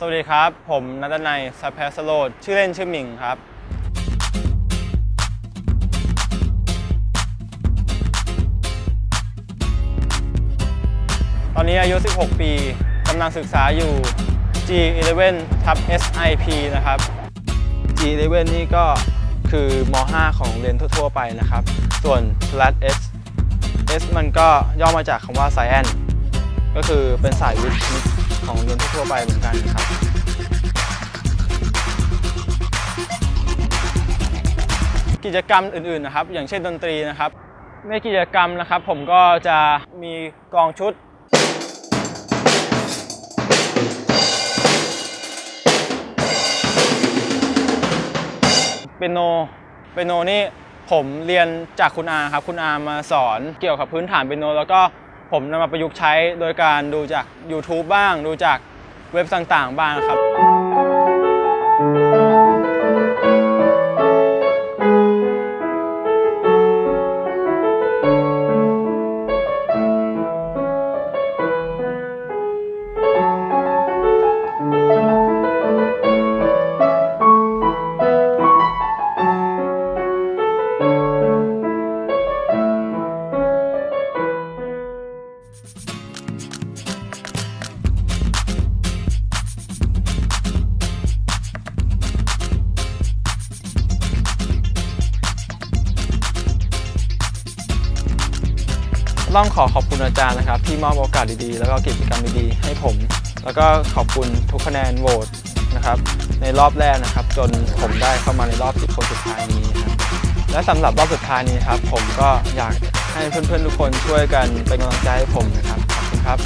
สวัสดีครับ ผมนัทนัยสัพแพสโลดชื่อเล่นชื่อหมิงครับ ตอนนี้อายุ 16 ปีกำลังศึกษาอยู่ G11 ทับ SIP นะครับ G11 นี่ก็คือม .5 ของโรงเรียนทั่ว ๆ ไปนะครับ ส่วน plus S S มันก็ย่อมาจากคำว่า Science ก็คือเป็นสายวิทย์ ทั่วไปเหมือนกันครับ กิจกรรมอื่นๆนะครับ อย่างเช่นดนตรีนะครับ ในกิจกรรมนะครับ ผมก็จะมีกองชุดเปียโนเปียโนนี่ผมเรียนจากคุณอาครับ คุณอามาสอนเกี่ยวกับพื้นฐานเปียโน แล้วก็ผมนำมาประยุกต์ใช้โดยการดูจาก YouTube บ้าง ดูจาก เว็บต่างๆ บ้างครับ ต้องขอขอบคุณอาจารย์นะครับ ที่มอบโอกาสดีๆ แล้วก็กิจกรรมดีๆ ให้ผม แล้วก็ขอบคุณทุกคะแนนโหวตนะครับในรอบแรกนะครับ จนผมได้เข้ามาในรอบ 10 คนสุดท้ายนี้ครับและสำหรับรอบสุดท้ายนี้ครับ ผมก็อยากให้เพื่อนๆทุกคนช่วยกันเป็นกำลังใจให้ผมนะครับขอบคุณครับ